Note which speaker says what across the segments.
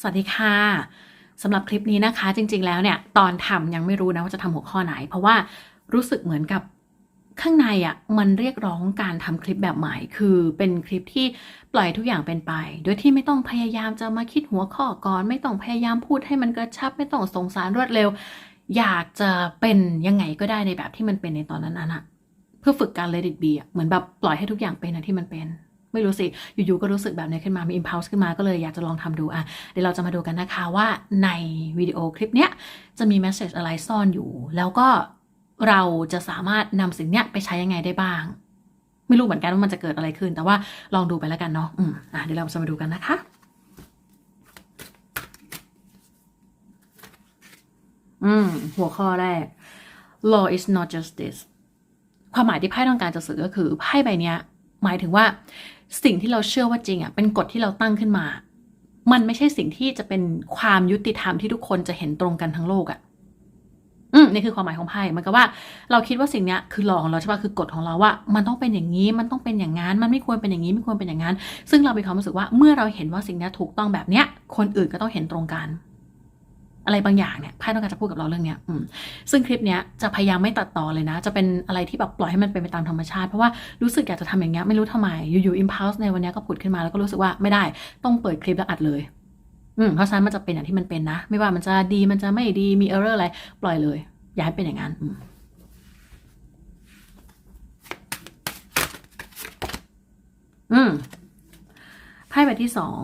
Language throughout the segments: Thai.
Speaker 1: สวัสดีค่ะสำหรับคลิปนี้นะคะ จริง ๆ แล้วเนี่ยตอนทำยังไม่รู้นะว่าจะทำหัวข้อไหน เพราะว่ารู้สึกเหมือนกับข้างในอะ่ะมันเรียกร้องการทำคลิปแบบใหม่ คือเป็นคลิปที่ปล่อยทุกอย่างเป็นไป โดยที่ไม่ต้องพยายามจะมาคิดหัวข้อก่อน ไม่ต้องพยายามพูดให้มันกระชับ ไม่ต้องส่งสารรวดเร็ว อยากจะเป็นยังไงก็ได้ในแบบที่มันเป็นในตอนนั้นๆอะเพื่อฝึกการ let it be อะเหมือนแบบปล่อยให้ทุกอย่างเป็นนะที่มันเป็น ไม่รู้สิ อยู่ๆก็รู้สึกแบบนี้ขึ้นมา มี impulse ขึ้นมาก็เลยอยากจะลองทำดูอะ เดี๋ยวเราจะมาดูกันนะคะว่าในวิดีโอคลิปเนี้ยจะมี message อะไรซ่อนอยู่ แล้วก็เราจะสามารถนำสิ่งเนี้ยไปใช้ยังไงได้บ้าง ไม่รู้เหมือนกันว่ามันจะเกิดอะไรขึ้น แต่ว่าลองดูไปแล้วกันเนาะ อืมอะเดี๋ยวเราจะมาดูกันนะคะ อืม หัวข้อแรก law is not justice ความหมายที่ไพ่ต้องการจะสื่อก็คือไพ่ใบเนี้ยหมายถึงว่า สิ่งที่เราเชื่อว่าจริงอะเป็นกฎที่เราตั้งขึ้นมา มันไม่ใช่สิ่งที่จะเป็นความยุติธรรมที่ทุกคนจะเห็นตรงกันทั้งโลกอะอืมนี่คือความหมายของไพ่มันก็ว่า เราคิดว่าสิ่งเนี้ยคือหลอกของเราใช่ป่ะคือกฎของเราว่า มันต้องเป็นอย่างนี้ มันต้องเป็นอย่างนั้น มันไม่ควรเป็นอย่างนี้ ไม่ควรเป็นอย่างนั้น ซึ่งเรามีความรู้สึกว่าเมื่อเราเห็นว่าสิ่งเนี้ยถูกต้องแบบเนี้ย คนอื่นก็ต้องเห็นตรงกัน อะไรบางอย่างเนี่ยไพ่ต้องการจะพูดกับเราเรื่องเนี้ยอืมซึ่งคลิปเนี้ยจะพยายามไม่ตัดต่อเลยนะ จะเป็นอะไรที่แบบปล่อยให้มันเป็นไปตามธรรมชาติ เพราะว่ารู้สึกอยากจะทำอย่างเงี้ยไม่รู้ทำไมอยู่ๆ impulse ในวันนี้ก็ผุดขึ้นมาแล้วก็รู้สึกว่าไม่ได้ต้องเปิดคลิปแล้วอัดเลยอืมเพราะฉะนั้นมันจะเป็นอย่างที่มันเป็นนะ ไม่ว่ามันจะดีมันจะไม่ดีมี error อะไร ปล่อยเลย อย่าให้เป็นอย่างนั้นอืมอืมไพ่ใบที่สอง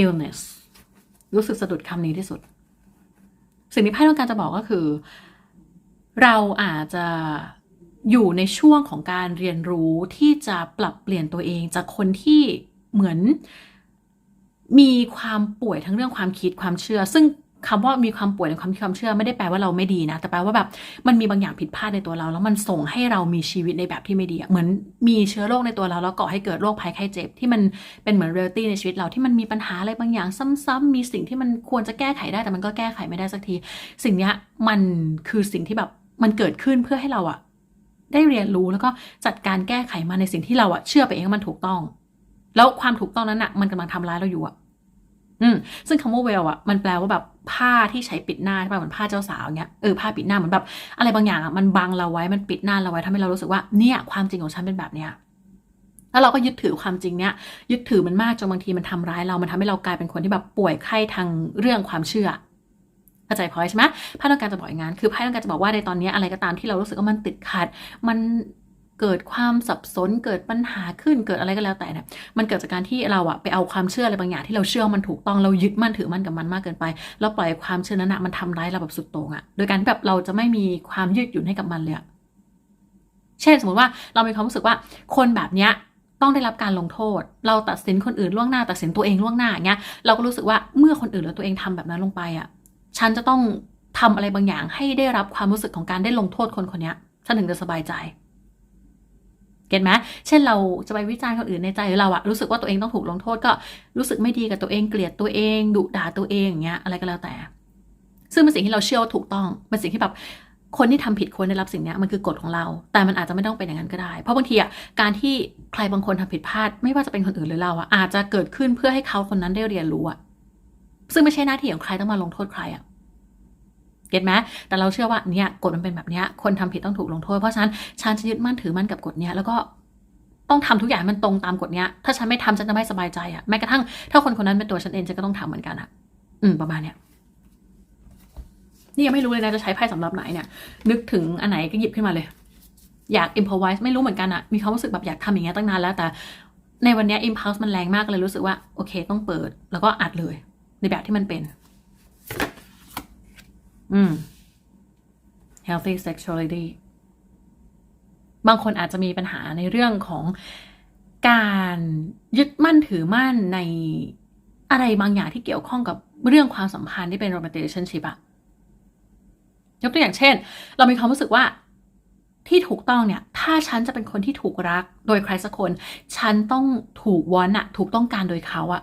Speaker 1: illness รู้สึกสะดุดคำนี้ที่สุด สิ่งที่ไพ่ต้องการจะบอกก็คือ เราอาจจะอยู่ในช่วงของการเรียนรู้ที่จะปรับเปลี่ยนตัวเองจากคนที่เหมือนมีความป่วยทั้งเรื่องความคิดความเชื่อ ซึ่ง คำว่ามีความป่วยในความคิดความเชื่อไม่ได้แปลว่าเราไม่ดีนะ แต่แปลว่าแบบมันมีบางอย่างผิดพลาดในตัวเรา แล้วมันส่งให้เรามีชีวิตในแบบที่ไม่ดีเหมือนมีเชื้อโรคในตัวเราแล้วก่อให้เกิดโรคภัยไข้เจ็บที่มันเป็นเหมือนเรียลตี้ในชีวิตเราที่มันมีปัญหาอะไรบางอย่างซ้ำๆมีสิ่งที่มันควรจะแก้ไขได้แต่มันก็แก้ไขไม่ได้สักที สิ่งนี้มันคือสิ่งที่แบบมันเกิดขึ้นเพื่อให้เราอะได้เรียนรู้แล้วก็จัดการแก้ไขมาในสิ่งที่เราอะเชื่อไปเองว่ามันถูกต้อง แล้วความถูกต้องนั้นอะมันกำลังทำร้ายเราอยู่อะ อืมซึ่งคำว่าเวลอะมันแปลว่าแบบผ้าที่ใช้ปิดหน้าใช่ป่ะเหมือนผ้าเจ้าสาวเงี้ยเออผ้าปิดหน้าเหมือนแบบ อะไรบางอย่างอะมันบังเราไว้มันปิดหน้าเราไว้ทำให้เรารู้สึกว่าเนี่ยความจริงของฉันเป็นแบบเนี้ยแล้วเราก็ยึดถือความจริงเนี้ยยึดถือมันมากจนบางทีมันทำร้ายเรา มันทำให้เรากลายเป็นคนที่แบบป่วยไข้ทางเรื่องความเชื่อเข้าใจพอยใช่ไหมไพ่ต้องการจะบอกอย่างนั้นคือไพ่ต้องการจะบอกว่าในตอนนี้อะไรก็ตามที่เรารู้สึกว่ามันติดขัด มัน เกิดความสับสนเกิดปัญหาขึ้นเกิดอะไรก็แล้วแต่เนี่ยมันเกิดจากการที่เราอะไปเอาความเชื่ออะไรบางอย่างที่เราเชื่อมันถูกต้องเรายึดมั่นถือมั่นกับมันมากเกินไปแล้วปล่อยความเชื่อนั้นอะมันทำร้ายเราแบบสุดโต่งอะโดยการที่แบบเราจะไม่มีความยืดหยุ่นให้กับมันเลยอะเช่นสมมติว่าเรามีความรู้สึกว่าคนแบบเนี้ยต้องได้รับการลงโทษ เราตัดสินคนอื่นล่วงหน้า ตัดสินตัวเองล่วงหน้าอย่างเงี้ยเราก็รู้สึกว่าเมื่อคนอื่นหรือตัวเองทำแบบนั้นลงไปอะฉันจะต้องทำอะไรบางอย่างให้ได้รับความรู้สึกของการได้ลงโทษคนคนนี้ฉันถึงจะสบายใจ เก็ตไหมเช่นเราจะไปวิจารณ์คนอื่นในใจหรือเราอะรู้สึกว่าตัวเองต้องถูกลงโทษก็รู้สึกไม่ดีกับตัวเองเกลียดตัวเองดุด่าตัวเองอย่างเงี้ยอะไรก็แล้วแต่ ซึ่งเป็นสิ่งที่เราเชื่อว่าถูกต้องเป็นสิ่งที่แบบคนที่ทำผิดควรได้รับสิ่งนี้มันคือกฎของเรา แต่มันอาจจะไม่ต้องเป็นอย่างนั้นก็ได้ เพราะบางทีอะการที่ใครบางคนทำผิดพลาด ไม่ว่าจะเป็นคนอื่นหรือเราอะอาจจะเกิดขึ้นเพื่อให้เขาคนนั้นได้เรียนรู้อะซึ่งไม่ใช่หน้าที่ของใครต้องมาลงโทษใครอะ เก็ตไหมแต่เราเชื่อว่าเนี่ยกฎมันเป็นแบบนี้คนทำผิดต้องถูกลงโทษ เพราะฉะนั้นฉันจะยึดมั่นถือมั่นกับกฎเนี้ยแล้วก็ต้องทำทุกอย่างมันตรงตามกฎเนี้ย ถ้าฉันไม่ทำฉันจะไม่สบายใจอะแม้กระทั่งถ้าคนคนนั้นเป็นตัวฉันเองฉันก็ต้องทำเหมือนกันอะอืมประมาณเนี้ยนี่ยังไม่รู้เลยนะจะใช้ไพ่สำหรับไหนเนี่ย นึกถึงอันไหนก็หยิบขึ้นมาเลย อยาก improvise ไม่รู้เหมือนกันอะมีความรู้สึกแบบอยากทำอย่างเงี้ยตั้งนานแล้ว แต่ในวันนี้ impulse มันแรงมากเลยรู้สึกว่าโอเค ต้องเปิด แล้วก็อัดเลย ในแบบที่มันเป็น อืม healthy sexuality บางคนอาจจะมีปัญหาในเรื่องของการยึดมั่นถือมั่นในอะไรบางอย่างที่เกี่ยวข้องกับเรื่องความสัมพันธ์ที่เป็น romantic relationship อะยกตัวอย่างเช่น เรามีความรู้สึกว่าที่ถูกต้องเนี่ย ถ้าฉันจะเป็นคนที่ถูกรักโดยใครสักคน ฉันต้องถูกวอนอะถูกต้องการโดยเขาอะ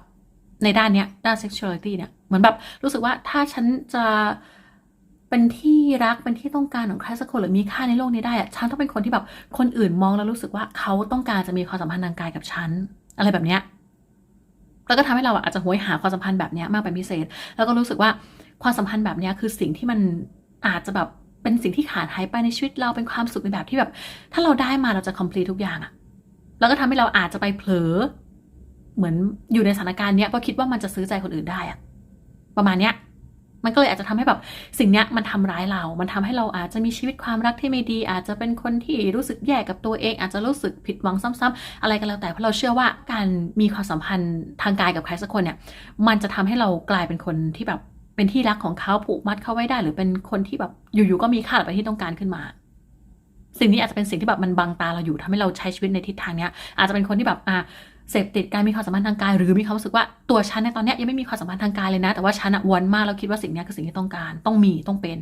Speaker 1: ในด้านเนี้ย ด้าน sexuality เนี่ย เหมือนแบบรู้สึกว่าถ้าฉันจะ เป็นที่รักเป็นที่ต้องการของใครสักคนหรือมีค่าในโลกนี้ได้อะฉันต้องเป็นคนที่แบบคนอื่นมองแล้วรู้สึกว่าเขาต้องการจะมีความสัมพันธ์ทางกายกับฉันอะไรแบบเนี้ยแล้วก็ทำให้เราอาจจะหวยหาความสัมพันธ์แบบเนี้ยมากเป็นพิเศษ แล้วก็รู้สึกว่าความสัมพันธ์แบบเนี้ยคือสิ่งที่มันอาจจะแบบเป็นสิ่งที่ขาดหายไปในชีวิตเราเป็นความสุขในแบบที่แบบ ถ้าเราได้มาเราจะ complete ทุกอย่างอะแล้วก็ทำให้เราอาจจะไปเผลอ เหมือนอยู่ในสถานการณ์เนี้ยเพราะคิดว่ามันจะซื้อใจคนอื่นได้อะประมาณเนี้ย มันก็เลยอาจจะทำให้แบบสิ่งเนี้ยมันทำร้ายเรา มันทำให้เราอาจจะมีชีวิตความรักที่ไม่ดี อาจจะเป็นคนที่รู้สึกแย่กับตัวเอง อาจจะรู้สึกผิดหวังซ้ำๆอะไรก็แล้วแต่เพราะเราเชื่อว่าการมีความสัมพันธ์ทางกายกับใครสักคนเนี่ย มันจะทำให้เรากลายเป็นคนที่แบบเป็นที่รักของเขาผูกมัดเขาไว้ได้ หรือเป็นคนที่แบบอยู่ๆก็มีค่าหรือเป็นที่ต้องการขึ้นมา สิ่งนี้อาจจะเป็นสิ่งที่แบบมันบังตาเราอยู่ทำให้เราใช้ชีวิตในทิศทางเนี้ย อาจจะเป็นคนที่แบบอ่า เสพติดการมีความสัมพันธ์ทางกาย หรือมีความรู้สึกว่าตัวฉันในตอนนี้ยังไม่มีความสัมพันธ์ทางกายเลยนะ แต่ว่าฉันอะวนมากแล้วคิดว่าสิ่งนี้คือสิ่งที่ต้องการ ต้องมีต้องเป็น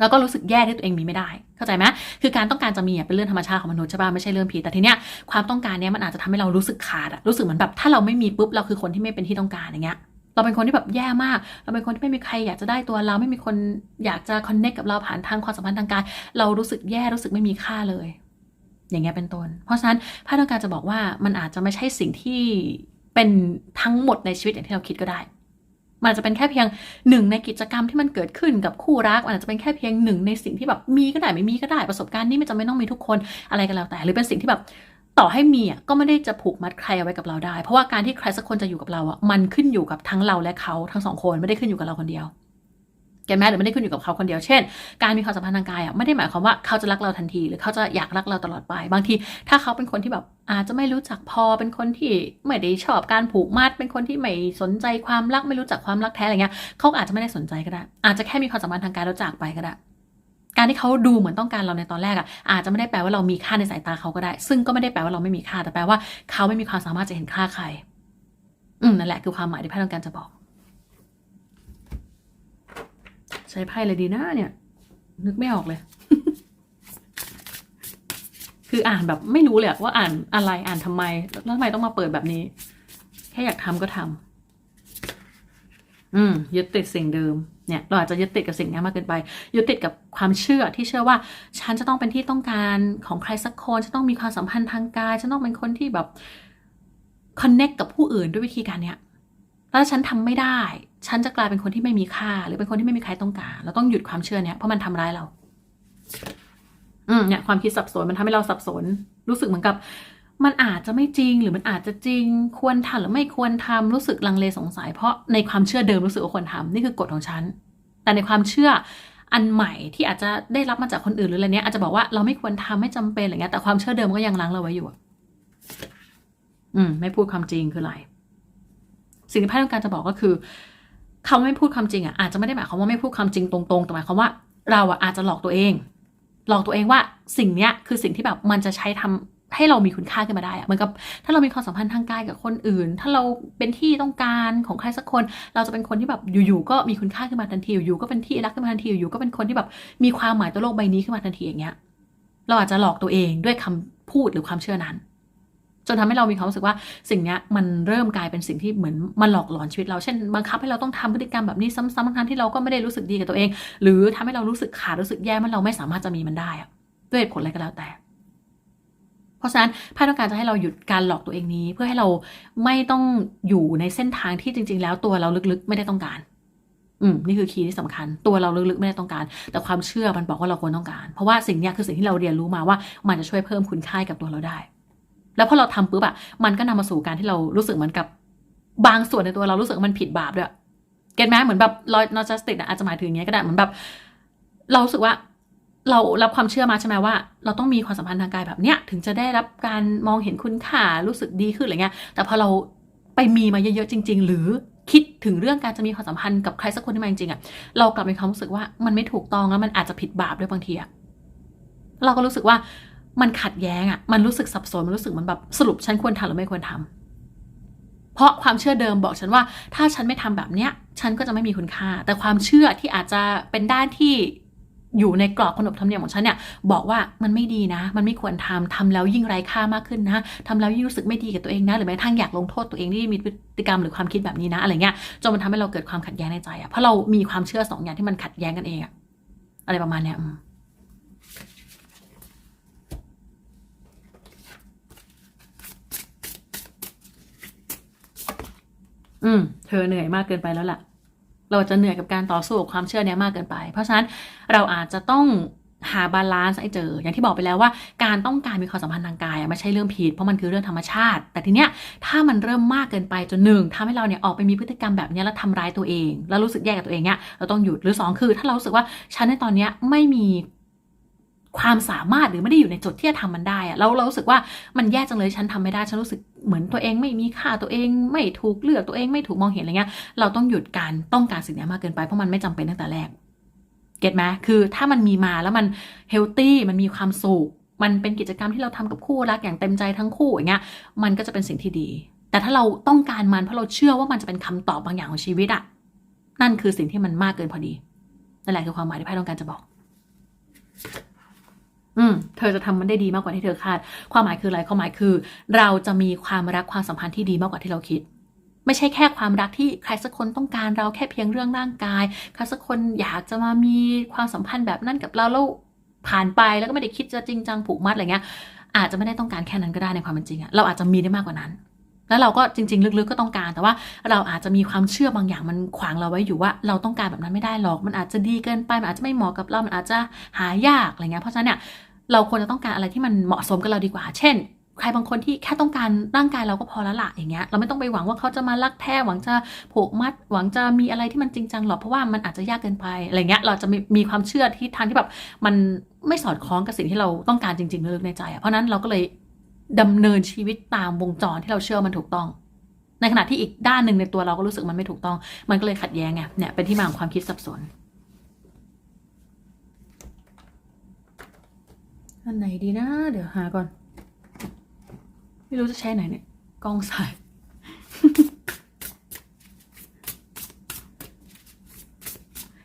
Speaker 1: แล้วก็รู้สึกแย่ที่ตัวเองมีไม่ได้ เข้าใจไหมคือการต้องการจะมีเป็นเรื่องธรรมชาติของมนุษย์ใช่ป่ะไม่ใช่เรื่องผิดแต่ทีเนี้ยความต้องการเนี้ยมันอาจจะทำให้เรารู้สึกขาดอะรู้สึกเหมือนแบบถ้าเราไม่มีปุ๊บเราคือคนที่ไม่เป็นที่ต้องการอย่างเงี้ยเราเป็นคนที่แบบแย่มาก เราเป็นคนที่ไม่มีใครอยากจะได้ตัวเราไม่มีคนอยากจะคอนเน c t กับเราผ่านทางความสัมพันธ์ทางกาย เรารู้สึกแย่รู้สึกไม่มีค่าเลย อย่างเงี้ยเป็นต้น เพราะฉะนั้นพระต้องการจะบอกว่ามันอาจจะไม่ใช่สิ่งที่เป็นทั้งหมดในชีวิตอย่างที่เราคิดก็ได้ มันอาจจะเป็นแค่เพียงหนึ่งในกิจกรรมที่มันเกิดขึ้นกับคู่รักมันอาจจะเป็นแค่เพียงหนึ่งในสิ่งที่แบบมีก็ได้ไม่มีก็ได้ประสบการณ์นี้ไม่จำเป็นต้องมีทุกคนอะไรก็แล้วแต่ หรือเป็นสิ่งที่แบบต่อให้มีอะก็ไม่ได้จะผูกมัดใครเอาไว้กับเราได้ เพราะว่าการที่ใครสักคนจะอยู่กับเราอะมันขึ้นอยู่กับทั้งเราและเขาทั้งสองคนไม่ได้ขึ้นอยู่กับเราคนเดียว แม้หรือไม่ได้ขึ้นอยู่กับเขาคนเดียว เช่น การมีความสัมพันธ์ทางกายอะไม่ได้หมายความว่าเขาจะรักเราทันที หรือเขาจะอยากรักเราตลอดไป บางที ถ้าเขาเป็นคนที่แบบอาจจะไม่รู้จักพอเป็นคนที่ไม่ได้ชอบการผูกมัด เป็นคนที่ไม่สนใจความรักไม่รู้จักความรักแท้อะไรเงี้ยเขาอาจจะไม่ได้สนใจก็ได้ อาจจะแค่มีความสัมพันธ์ทางกายแล้วจากไปก็ได้การที่เขาดูเหมือนต้องการเราในตอนแรกอะอาจจะไม่ได้แปลว่าเรามีค่าในสายตาเขาก็ได้ ซึ่งก็ไม่ได้แปลว่าเราไม่มีค่าแต่แปลว่าเขาไม่มีความสามารถจะเห็นค่าใคร อืมนั่นแหละคือความหมายที่แพทย์ต้องการจะบอก ใช้ไพ่เลยดีนะเนี่ย นึกไม่ออกเลย คืออ่านแบบไม่รู้เลยว่าอ่านอะไรอ่านทำไม แล้วทำไมต้องมาเปิดแบบนี้ แค่อยากทำก็ทำอืมยึดติดสิ่งเดิมเนี่ยเราอาจจะยึดติดกับสิ่งนี้มากเกินไปยึดติดกับความเชื่อที่เชื่อว่า ฉันจะต้องเป็นที่ต้องการของใครสักคนฉันต้องมีความสัมพันธ์ทางกายฉันต้องเป็นคนที่แบบคอนเน็กกับผู้อื่นด้วยวิธีการเนี้ย แล้วถ้าฉันทำไม่ได้ ฉันจะกลายเป็นคนที่ไม่มีค่า หรือเป็นคนที่ไม่มีใครต้องการ เราต้องหยุดความเชื่อเนี้ยเพราะมันทำร้ายเรา อืมเนี่ยความคิดสับสนมันทำให้เราสับสน รู้สึกเหมือนกับ มันอาจจะไม่จริง หรือมันอาจจะจริง ควรทำหรือไม่ควรทำรู้สึกลังเลสงสัย เพราะในความเชื่อเดิมรู้สึกว่าควรทำนี่คือกฎของฉัน แต่ในความเชื่ออันใหม่ที่อาจจะได้รับมาจากคนอื่นหรืออะไรเนี้ยอาจจะบอกว่าเราไม่ควรทำไม่จำเป็นอะไรเงี้ยแต่ความเชื่อเดิมก็ยังล้างเราไว้อยู่อะอืม ไม่พูดความจริงคืออะไร สิ่งที่ไพ่ต้องการจะบอกก็คือเขาไม่พูดความจริงอะอาจจะไม่ได้หมายความว่าไม่พูดความจริงตรงๆแต่หมายความว่าเราอะอาจจะหลอกตัวเอง หลอกตัวเองว่าสิ่งเนี้ยคือสิ่งที่แบบมันจะใช้ทำให้เรามีคุณค่าขึ้นมาได้อะเหมือนกับถ้าเรามีความสัมพันธ์ทางกายกับคนอื่น ถ้าเราเป็นที่ต้องการของใครสักคน เราจะเป็นคนที่แบบอยู่ๆก็มีคุณค่าขึ้นมาทันทีอยู่ๆก็เป็นที่รักขึ้นมาทันทีอยู่ๆก็เป็นคนที่แบบมีความหมายต่อโลกใบนี้ขึ้นมาทันทีอย่างเงี้ย เราอาจจะหลอกตัวเองด้วยคำพูดหรือความเชื่อนั้น จนทำให้เรามีความรู้สึกว่าสิ่งนี้มันเริ่มกลายเป็นสิ่งที่เหมือนมันหลอกหลอนชีวิตเราเช่นบังคับให้เราต้องทำพฤติกรรมแบบนี้ซ้ำๆทั้งที่เราก็ไม่ได้รู้สึกดีกับตัวเอง หรือทำให้เรารู้สึกขาดรู้สึกแย่มันเราไม่สามารถจะมีมันได้ด้วยเหตุผลอะไรก็แล้วแต่ เพราะฉะนั้นไพ่ต้องการจะให้เราหยุดการหลอกตัวเองนี้ เพื่อให้เราไม่ต้องอยู่ในเส้นทางที่จริง ๆ แล้วตัวเราลึกๆ ไม่ได้ต้องการอืมนี่คือคีย์ที่สำคัญ ตัวเราลึกๆไม่ได้ต้องการ แต่ความเชื่อมันบอกว่าเราควรต้องการ เพราะว่าสิ่งนี้คือสิ่งที่เราเรียนรู้มาว่ามันจะช่วยเพิ่มคุณค่ากับตัวเราได้ แล้วพอเราทำปุ๊บอะมันก็นำมาสู่การที่เรารู้สึกเหมือนกับ บางส่วนในตัวเรารู้สึกมันผิดบาปด้วยเก็ตไหมเหมือนแบบลอยนอจัสติกอาจจะหมายถึงอย่างเงี้ยก็ได้เหมือนแบบ เราสึกว่าเรารับความเชื่อมาใช่ไหมว่า เราต้องมีความสัมพันธ์ทางกายแบบเนี้ยถึงจะได้รับการมองเห็นคุณค่ารู้สึกดีขึ้นอะไรเงี้ย แต่พอเราไปมีมาเยอะๆจริง ๆ หรือคิดถึงเรื่องการจะมีความสัมพันธ์กับใครสักคนที่มาจริงๆอะเรากลับมีความรู้สึกว่ามันไม่ถูกต้องแล้วมันอาจจะผิดบาปด้วยบางทีอะเราก็รู้สึกว่า มันขัดแย้งอะมันรู้สึกสับสน มันรู้สึกมันแบบสรุปฉันควรทำหรือไม่ควรทำเพราะความเชื่อเดิมบอกฉันว่า ถ้าฉันไม่ทำแบบเนี้ย ฉันก็จะไม่มีคุณค่า แต่ความเชื่อที่อาจจะเป็นด้านที่อยู่ในกรอบขนบธรรมเนียมของฉันเนี่ย บอกว่ามันไม่ดีนะ มันไม่ควรทำทำแล้วยิ่งไร้ค่ามากขึ้นนะทำแล้วยิ่งรู้สึกไม่ดีกับตัวเองนะ หรือแม้กระทั่งอยากลงโทษตัวเองที่มีพฤติกรรมหรือความคิดแบบนี้นะ อะไรเงี้ยจนมันทำให้เราเกิดความขัดแย้งในใจอะเพราะเรามีความเชื่อสองอย่างที่มันขัดแย้งกันเองอะอะไรประมาณเนี้ยอืม อ อืม เธอเหนื่อยมากเกินไปแล้วล่ะ เราจะเหนื่อยกับการต่อสู้กับความเชื่อเนี้ยมากเกินไป เพราะฉะนั้นเราอาจจะต้องหาบาลานซ์ให้เจอ อย่างที่บอกไปแล้วว่า การต้องการมีความสัมพันธ์ทางกายไม่ใช่เรื่องผิดเพราะมันคือเรื่องธรรมชาติ แต่ทีเนี้ยถ้ามันเริ่มมากเกินไปจนหนึ่งทำให้เราเนี่ยออกไปมีพฤติกรรมแบบเนี้ยแล้วทำร้ายตัวเอง แล้วรู้สึกแย่กับตัวเองเนี่ยเราต้องหยุดหรือสองคือ ถ้าเรารู้สึกว่าฉันในตอนเนี้ยไม่มี ความสามารถหรือไม่ได้อยู่ในจุดที่จะทำมันได้อะเราเรารู้สึกว่ามันแย่จังเลยฉันทำไม่ได้ฉันรู้สึกเหมือนตัวเองไม่มีค่าตัวเองไม่ถูกเลือกตัวเองไม่ถูกมองเห็นอะไรเงี้ย เราต้องหยุดการต้องการสิ่งนี้มากเกินไปเพราะมันไม่จำเป็นตั้งแต่แรกเก็ตไหมคือถ้ามันมีมาแล้วมันเฮลตี้มันมีความสุขมันเป็นกิจกรรมที่เราทำกับคู่รักอย่างเต็มใจทั้งคู่อย่างเงี้ยมันก็จะเป็นสิ่งที่ดี แต่ถ้าเราต้องการมันเพราะเราเชื่อว่ามันจะเป็นคำตอบบางอย่างของชีวิตอะนั่นคือสิ่งที่มันมากเกินพอดีนั่นแหละคือความหมายที่ไพ่ต้องการจะบอก อืมเธอจะทำมันได้ดีมากกว่าที่เธอคาด ความหมายคืออะไรความหมายคือ เราจะมีความรักความสัมพันธ์ที่ดีมากกว่าที่เราคิด ไม่ใช่แค่ความรักที่ใครสักคนต้องการเราแค่เพียงเรื่องร่างกายใครสักคนอยากจะมามีความสัมพันธ์แบบนั้นกับเราแล้วผ่านไปแล้วก็ไม่ได้คิดจะจริงจังผูกมัดอะไรเงี้ยอาจจะไม่ได้ต้องการแค่นั้นก็ได้ในความเป็นจริงอะเราอาจจะมีได้มากกว่านั้น แล้วเราก็จริง ๆ ลึกๆก็ต้องการ แต่ว่าเราอาจจะมีความเชื่อบางอย่างมันขวางเราไว้อยู่ว่าเราต้องการแบบนั้นไม่ได้หรอก มันอาจจะดีเกินไป มันอาจจะไม่เหมาะกับเรา มันอาจจะหายากอะไรเงี้ย เพราะฉะนั้นเนี่ยเราควรจะต้องการอะไรที่มันเหมาะสมกับเราดีกว่า เช่น ใครบางคนที่แค่ต้องการร่างกายเราก็พอแล้วละอย่างเงี้ย เราไม่ต้องไปหวังว่าเขาจะมารักแท้หวังจะผูกมัด หวังจะมีอะไรที่มันจริงจังหรอก เพราะว่ามันอาจจะยากเกินไปอะไรเงี้ย เราจะมีมีความเชื่อที่ทางที่แบบมันไม่สอดคล้องกับสิ่งที่เราต้องการจริงๆลึกในใจอะเพราะนั้นเราก็เลย ดำเนินชีวิตตามวงจรที่เราเชื่อมันถูกต้อง ในขณะที่อีกด้านหนึ่งในตัวเราก็รู้สึกมันไม่ถูกต้อง มันก็เลยขัดแย้งไงเนี่ยเป็นที่มาของความคิดสับสนอันไหนดีนะเดี๋ยวหาก่อน ไม่รู้จะใช้ไหนเนี่ยกล้องสาย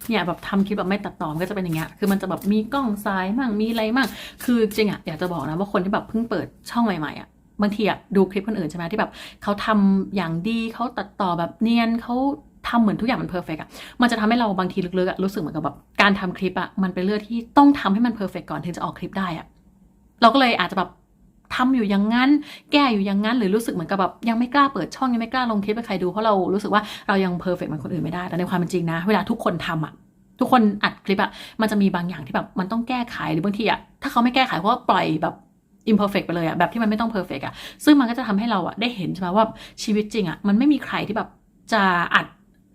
Speaker 1: เนี่ยแบบทำคลิปแบบไม่ตัดต่อมันก็จะเป็นอย่างเงี้ย คือมันจะแบบมีกล้องซ้ายมั่งมีอะไรมั่ง คือจริงอะอยากจะบอกนะว่าคนที่แบบเพิ่งเปิดช่องใหม่ๆอะบางทีอะดูคลิปคนอื่นใช่ไหมที่แบบเขาทำอย่างดีเขาตัดต่อแบบเนียนเขาทำเหมือนทุกอย่างมันเพอร์เฟกอะมันจะทำให้เราบางทีลึกๆอะรู้สึกเหมือนกับแบบการทำคลิปอะมันเป็นเรื่องที่ต้องทำให้มันเพอร์เฟกก่อนถึงจะออกคลิปได้อะเราก็เลยอาจจะแบบ ทำอยู่อย่างนั้น แก้อยู่อย่างนั้น หรือรู้สึกเหมือนกับแบบยังไม่กล้าเปิดช่องยังไม่กล้าลงคลิปให้ใครดูเพราะเรารู้สึกว่าเรายังเพอร์เฟกต์เหมือนคนอื่นไม่ได้ แต่ในความเป็นจริงนะ เวลาทุกคนทำอะทุกคนอัดคลิปอะมันจะมีบางอย่างที่แบบมันต้องแก้ไขหรือบางทีอะถ้าเขาไม่แก้ไขเพราะว่าปล่อยแบบ imperfect ไปเลยอะแบบที่มันไม่ต้อง perfect อะซึ่งมันก็จะทำให้เราอะได้เห็นใช่ไหมว่าชีวิตจริงอะมันไม่มีใครที่แบบจะอัด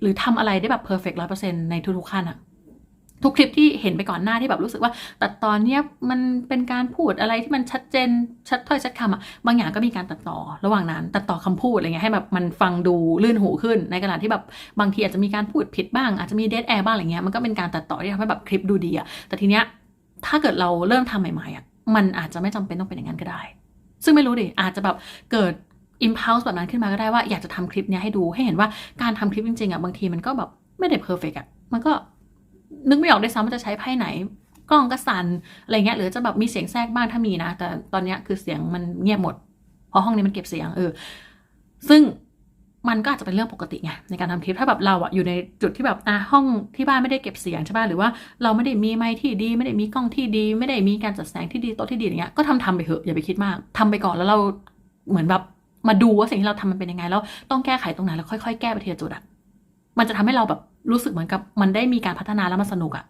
Speaker 1: หรือทำอะไรได้แบบ perfect ร้อยเปอร์เซ็นในทุกๆขั้นอะ ทุกคลิปที่เห็นไปก่อนหน้าที่แบบรู้สึกว่า ตัดตอนเนี้ยมันเป็นการพูดอะไรที่มันชัดเจนชัดถ้อยชัดคำอะบางอย่างก็มีการตัดต่อระหว่างนั้น ตัดต่อคำพูดอะไรเงี้ยให้แบบมันฟังดูลื่นหูขึ้น ในขณะที่แบบบางทีอาจจะมีการพูดผิดบ้างอาจจะมีเด a แอร์บ้างอะไรเงี้ยมันก็เป็นการตัดต่อที่ทำให้แบบคลิปดูดีอะแต่ทีเนี้ยถ้าเกิดเราเริ่มทำใหม่ๆอะมันอาจจะไม่จำเป็นต้องเป็นอย่างนั้นก็ได้ ซึ่งไม่รู้ดิอาจจะแบบเกิด impulse แบบนั้นขึ้นมาก็ได้ว่าอยากจะทำคลิปเนี้ยให้ดูให้เห็นว่าการทำคลิปจริงๆอะบางทีมันก็แบบไม่ได้ perfect อะมันก็ นึกไม่ออกได้วยซ้ำว่าจะใช้ไพ่ไหน กล้องก็สั่นอะไรเงี้ยหรือจะแบบมีเสียงแทรกบ้างถ้ามีนะ แต่ตอนเนี้ยคือเสียงมันเงียบหมด เพราะห้องนี้มันเก็บเสียงเออ ซึ่งมันก็อาจจะเป็นเรื่องปกติไงในการทำคลิปถ้าแบบเราอะอยู่ในจุดที่แบบอะห้องที่บ้านไม่ได้เก็บเสียงใช่ป่ะหรือว่าเราไม่ได้มีไมค์ที่ดี ไม่ได้มีกล้องที่ดี ไม่ได้มีการจัดแสงที่ดีโต๊ะที่ดีอย่างเงี้ยก็ทำทำไปเถอะอย่าไปคิดมากทำไปก่อนแล้วเราเหมือนแบบมาดูว่าสิ่งที่เราทำมันเป็นยังไง แล้วต้องแก้ไขตรงไหนแล้วค่อยๆแก้ไปทีละจุดอะมันจะทำให้เราแบบ รู้สึกเหมือนกับมันได้มีการพัฒนาแล้วมันสนุกอะ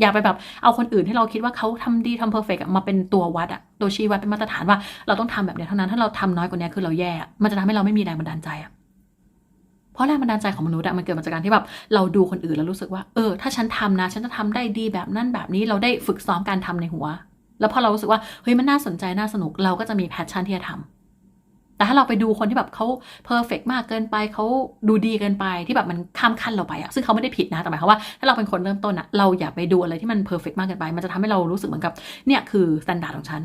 Speaker 1: อย่าไปแบบเอาคนอื่นที่เราคิดว่าเขาทำดีทำเพอร์เฟกต์มาเป็นตัววัดอะตัวชี้วัดเป็นมาตรฐานว่าเราต้องทำแบบนี้เท่านั้นถ้าเราทำน้อยกว่านี้คือเราแย่ มันจะทำให้เราไม่มีแรงบันดาลใจอะเพราะแรงบันดาลใจของมนุษย์อะมันเกิดมาจากการที่แบบเราดูคนอื่นแล้วรู้สึกว่าเออถ้าฉันทำนะ ฉันจะทำได้ดีแบบนั้นแบบนี้เราได้ฝึกซ้อมการทำในหัว แล้วพอเรารู้สึกว่าเฮ้ยมันน่าสนใจน่าสนุกเราก็จะมีแพชชั่นที่จะทำ แต่ถ้าเราไปดูคนที่แบบเขาเพอร์เฟกมากเกินไปเขาดูดีเกินไปที่แบบมันข้ามขั้นเราไปอะซึ่งเขาไม่ได้ผิดนะแต่หมายความว่าถ้าเราเป็นคนเริ่มต้นอะเราอย่าไปดูอะไรที่มันเพอร์เฟกมากเกินไป มันจะทำให้เรารู้สึกเหมือนกับเนี่ยคือสแตนดาร์ดของฉัน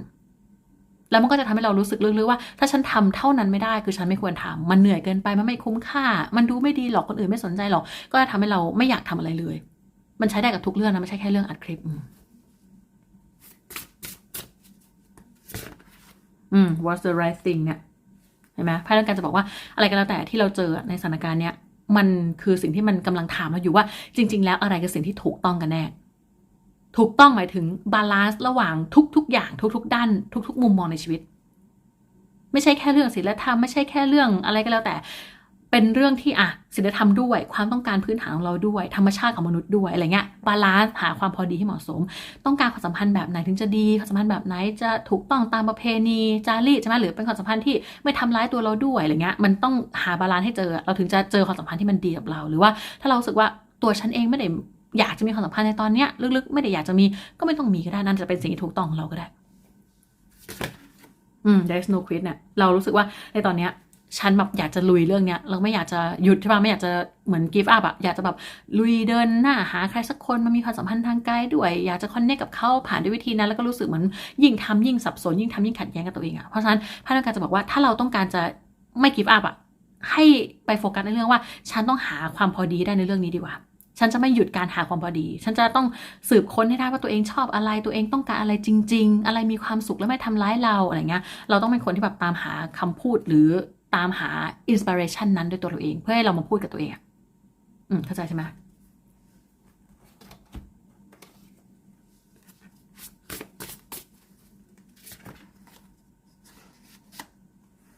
Speaker 1: แล้วมันก็จะทำให้เรารู้สึกลึกๆว่า ถ้าฉันทำเท่านั้นไม่ได้คือฉันไม่ควรทำมันเหนื่อยเกินไปมันไม่คุ้มค่า มันดูไม่ดีหรอกคนอื่นไม่สนใจหรอกก็จะทำให้เราไม่อยากทำอะไรเลย มันใช้ได้กับทุกเรื่องนะไม่ใช่แค่เรื่องอัดคลิป อืมอืม what's the right thing เนี่ย เห็นไหมไพ่ต้องการจะบอกว่าอะไรก็แล้วแต่ที่เราเจอในสถานการณ์เนี้ยมันคือสิ่งที่มันกำลังถามเราอยู่ว่าจริง ๆ แล้วอะไรคือสิ่งที่ถูกต้องกันแน่ ถูกต้องหมายถึงบาลานซ์ระหว่างทุก ๆ อย่างทุก ๆ ด้าน ทุก ๆ มุมมองในชีวิต ไม่ใช่แค่เรื่องศีลธรรมไม่ใช่แค่เรื่องอะไรก็แล้วแต่ เป็นเรื่องที่อะศีลธรรมด้วย ความต้องการพื้นฐานของเราด้วย ธรรมชาติของมนุษย์ด้วยอะไรเงี้ยบาลานซ์หาความพอดีที่เหมาะสม ต้องการความสัมพันธ์แบบไหนถึงจะดีความสัมพันธ์แบบไหนจะถูกต้องตามประเพณีจารีตใช่ไหมหรือเป็นความสัมพันธ์ที่ไม่ทำร้ายตัวเราด้วยอะไรเงี้ยมันต้องหาบาลานซ์ให้เจอ เราถึงจะเจอความสัมพันธ์ที่มันดีกับเรา หรือว่าถ้าเราสึกว่าตัวฉันเองไม่ได้อยากจะมีความสัมพันธ์ในตอนเนี้ยลึกๆ ไม่ได้อยากจะมีก็ไม่ต้องมีก็ได้นั่นจะเป็นสิ่งที่ถูกต้องของเราก็ได้อืม there's no quit เนี่ยเรารู้สึกว่าในตอนเนี้ย ฉันแบบอยากจะลุยเรื่องเนี้ยเราไม่อยากจะหยุดใช่ป่ะไม่อยากจะเหมือน give up อะอยากจะแบบลุยเดินหน้าหาใครสักคนมามีความสัมพันธ์ทางกายด้วย อยากจะ connect กับเขาผ่านด้วยวิธีนั้น แล้วก็รู้สึกเหมือนยิ่งทำยิ่งสับสนยิ่งทำยิ่งขัดแย้งกับตัวเองอะเพราะฉะนั้นพระนักการจะบอกว่าถ้าเราต้องการจะไม่ give up อะให้ไปโฟกัสในเรื่องว่า ฉันต้องหาความพอดีได้ในเรื่องนี้ดีกว่าฉันจะไม่หยุดการหาความพอดี ฉันจะต้องสืบค้นให้ได้ว่าตัวเองชอบอะไร ตัวเองต้องการอะไรจริง ๆ อะไรมีความสุขและไม่ทำร้ายเราอะไรเงี้ย เราต้องเป็นคนที่แบบตามหาคำพูดหรือ ตามหาอินสปิเรชันนั้นด้วยตัวเราเอง เพื่อให้เรามาพูดกับตัวเองอืมเข้าใจใช่ไหม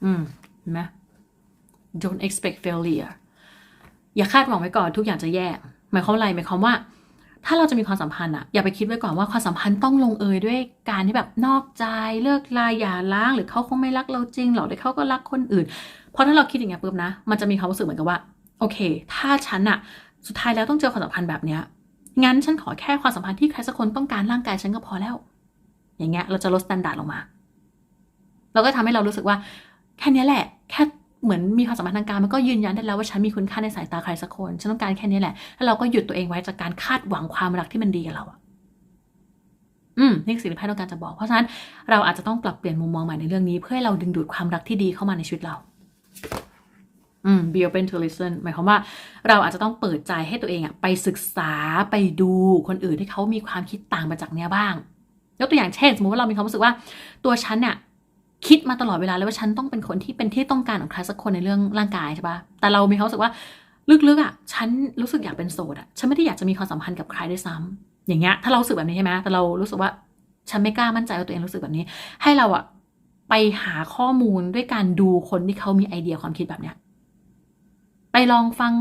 Speaker 1: อืมเห็นไหม don't expect failure อย่าคาดหวังไว้ก่อนทุกอย่างจะแย่ หมายความอะไรหมายความว่า ถ้าเราจะมีความสัมพันธ์อะอย่าไปคิดไว้ก่อนว่าความสัมพันธ์ต้องลงเอยด้วยการที่แบบนอกใจเลิกลาอย่าล้างหรือเขาคงไม่รักเราจริงหรอกหรือเขาก็รักคนอื่น เพราะถ้าเราคิดอย่างเงี้ยปุ๊บนะ มันจะมีความรู้สึกเหมือนกับว่า โอเค ถ้าฉันอะสุดท้ายแล้วต้องเจอความสัมพันธ์แบบเนี้ยงั้นฉันขอแค่ความสัมพันธ์ที่ใครสักคนต้องการร่างกายฉันก็พอแล้ว อย่างเงี้ยเราจะลดมาตรฐานลงมา เราก็ทำให้เรารู้สึกว่าแค่นี้แหละ แค่ เหมือนมีความสัมพันธ์ทางการมันก็ยืนยันได้แล้วว่าฉันมีคุณค่าในสายตาใครสักคน ฉันต้องการแค่นี้แหละ แล้วเราก็หยุดตัวเองไว้จากการคาดหวังความรักที่มันดีกับเราอะอืมนี่คือสิ่งที่ไพ่ต้องการจะบอก เพราะฉะนั้นเราอาจจะต้องปรับเปลี่ยนมุมมองใหม่ในเรื่องนี้ เพื่อให้เราดึงดูดความรักที่ดีเข้ามาในชีวิตเรา อืม be open to listen หมายความว่า เราอาจจะต้องเปิดใจให้ตัวเองอะไปศึกษาไปดูคนอื่นที่เขามีความคิดต่างมาจากเนี้ยบ้างยกตัวอย่างเช่นสมมติว่าเรามีความรู้สึกว่าตัวฉันเนี่ย คิดมาตลอดเวลาเลยว่าฉันต้องเป็นคนที่เป็นที่ต้องการของใครสักคนในเรื่องร่างกายใช่ปะแต่เรามีความรู้สึกว่าลึกๆอะ ฉันรู้สึกอยากเป็นโสดอะ ฉันไม่ได้อยากจะมีความสัมพันธ์กับใครด้วยซ้ำอย่างเงี้ย ถ้าเราสึกแบบนี้ใช่ไหมแต่เรารู้สึกว่าฉันไม่กล้ามั่นใจว่าตัวเองรู้สึกแบบนี้ ให้เราอะไปหาข้อมูลด้วยการดูคนที่เขามีไอเดียความคิดแบบเนี้ย ไปลองฟัง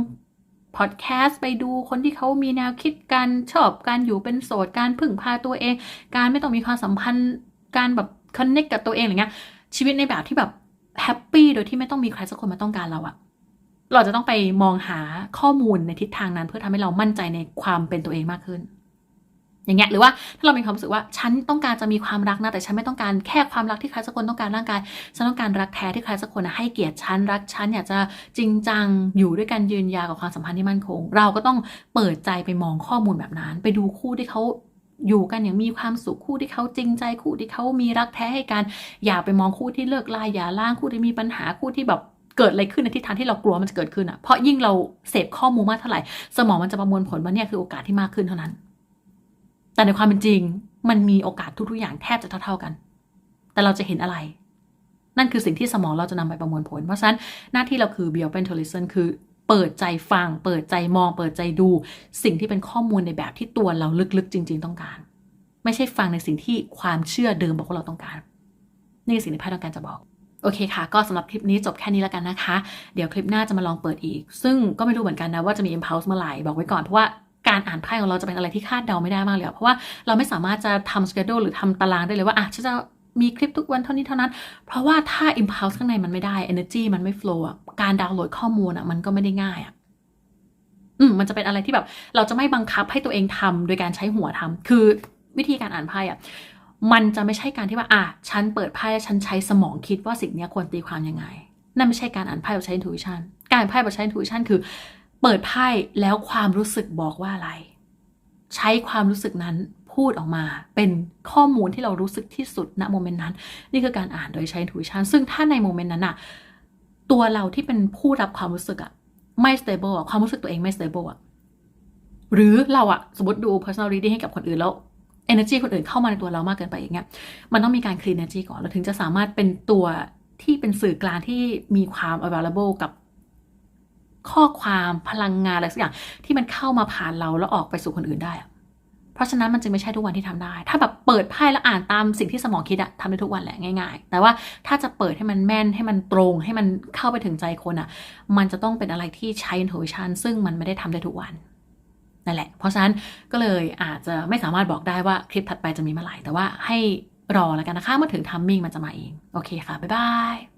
Speaker 1: พอดแคสต์ไปดูคนที่เขามีแนวคิดการชอบการอยู่เป็นโสดการพึ่งพาตัวเอง การไม่ต้องมีความสัมพันธ์การแบบ คอนเน c กกับตัวเองอะไรเงี้ยชีวิตในแบบที่แบบแฮปปี้โดยที่ไม่ต้องมีใครสักคนมาต้องการเราอะเราจะต้องไปมองหาข้อมูลในทิศทางนั้น เพื่อทำให้เรามั่นใจในความเป็นตัวเองมากขึ้น อย่างเงี้ยหรือว่าถ้าเรามีความรู้สึกว่าฉันต้องการจะมีความรักนะแต่ฉันไม่ต้องการแค่ความรักที่ใครสักคนต้องการร่างกายฉันต้องการรักแท้ที่ใครสักคนนะให้เกียรติฉันรักฉันอยากจะจริงจังอยู่ด้วยกันยืนยาวกับความสัมพันธ์ที่มั่นคง เราก็ต้องเปิดใจไปมองข้อมูลแบบนั้น ไปดูคู่ที่เขา อยู่กันอย่างมีความสุขคู่ที่เขาจริงใจคู่ที่เขามีรักแท้ให้กัน อย่าไปมองคู่ที่เลิกลาอย่าล่างคู่ที่มีปัญหาคู่ที่แบบเกิดอะไรขึ้นในทิศทางที่เรากลัวมันจะเกิดขึ้นอะ เพราะยิ่งเราเสพข้อมูลมากเท่าไหร่ สมองมันจะประมวลผลว่าเนี่ยคือโอกาสที่มากขึ้นเท่านั้น แต่ในความเป็นจริง มันมีโอกาสทุกๆอย่างแทบจะเท่าๆกัน แต่เราจะเห็นอะไร นั่นคือสิ่งที่สมองเราจะนำไปประมวลผล เพราะฉะนั้นหน้าที่เราคือ be open to listen คือ เปิดใจฟัง เปิดใจมอง เปิดใจดู สิ่งที่เป็นข้อมูลในแบบที่ตัวเราลึกๆ จริง ๆ ต้องการ ไม่ใช่ฟังในสิ่งที่ความเชื่อเดิมบอกว่าเราต้องการ นี่คือสิ่งที่ไพ่ต้องการจะบอกโอเคค่ะ ก็สำหรับคลิปนี้จบแค่นี้แล้วกันนะคะ เดี๋ยวคลิปหน้าจะมาลองเปิดอีก ซึ่งก็ไม่รู้เหมือนกันนะว่าจะมี impulse เมื่อไหร่ บอกไว้ก่อน เพราะว่าการอ่านไพ่ของเราจะเป็นอะไรที่คาดเดาไม่ได้มากเลยเพราะว่าเราไม่สามารถจะทำ schedule หรือทำตารางได้เลยว่าอะฉันจะมีคลิปทุกวันเท่านี้เท่านั้น เพราะว่าถ้า impulse ข้างในมันไม่ได้ energy มันไม่ flow อะ การดาวน์โหลดข้อมูลอะ มันก็ไม่ได้ง่ายอะอืมมันจะเป็นอะไรที่แบบ เราจะไม่บังคับให้ตัวเองทำโดยการใช้หัวทำคือวิธีการอ่านไพ่อะมันจะไม่ใช่การที่ว่าอะฉันเปิดไพ่ฉันใช้สมองคิดว่าสิ่งนี้ควรตีความยังไง นั่นไม่ใช่การอ่านไพ่แบบใช้ intuition การอ่านไพ่แบบใช้ intuition คือ เปิดไพ่แล้วความรู้สึกบอกว่าอะไร ใช้ความรู้สึกนั้นพูดออกมา เป็นข้อมูลที่เรารู้สึกที่สุดณโมเมนต์นั้น นี่คือการอ่านโดยใช้ intuition ซึ่งถ้าในโมเมนต์นั้นอะ ตัวเราที่เป็นผู้รับความรู้สึกอะไม่ stable อะความรู้สึกตัวเองไม่ stable อะหรือเราอะสมมติดู personal reading ให้กับคนอื่นแล้ว energy คนอื่นเข้ามาในตัวเรามากเกินไปอย่างเงี้ย มันต้องมีการ clean energy ก่อนเราถึงจะสามารถเป็นตัวที่เป็นสื่อกลางที่มีความ available กับข้อความพลังงานอะไรสักอย่างที่มันเข้ามาผ่านเราแล้วออกไปสู่คนอื่นได้อะ เพราะฉะนั้นมันจึงไม่ใช่ทุกวันที่ทำได้ ถ้าแบบเปิดไพ่แล้วอ่านตามสิ่งที่สมองคิดอะทำได้ทุกวันแหละง่าย ๆ แต่ว่าถ้าจะเปิดให้มันแม่นให้มันตรง ให้มันเข้าไปถึงใจคนอะมันจะต้องเป็นอะไรที่ใช้ intuition ซึ่งมันไม่ได้ทำได้ทุกวันนั่นแหละ เพราะฉะนั้นก็เลยอาจจะไม่สามารถบอกได้ว่าคลิปถัดไปจะมีเมื่อไหร่แต่ว่าให้รอแล้วกันนะคะเมื่อถึงทัมมิ่งมันจะมาเอง โอเคค่ะ บ๊ายบาย